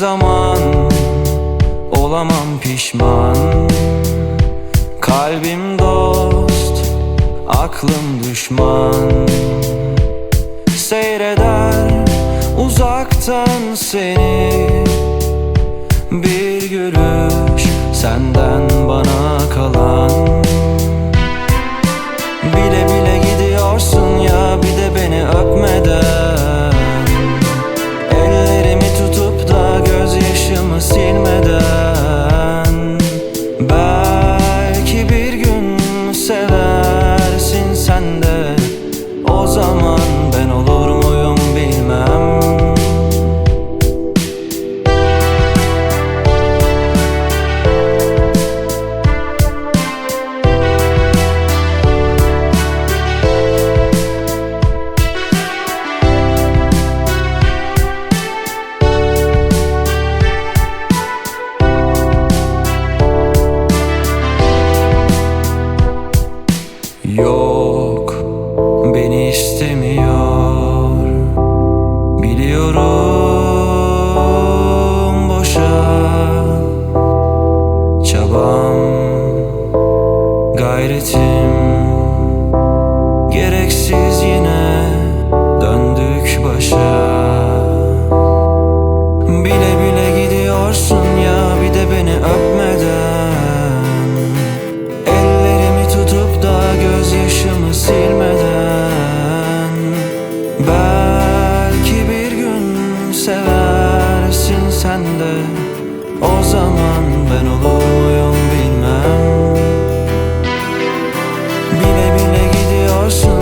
zaman olamam pişman. Kalbim dost, aklım düşman. Seyreder uzaktan seni. Bir gülüş senden bana kalan. Bile bile gidiyorsun ya bir de beni öpmeden. Yok beni istemiyor. Biliyorum boşa Çabam gayretim Gereksiz yine zaman ben olur muyum bilmem. Bile bile gidiyorsun.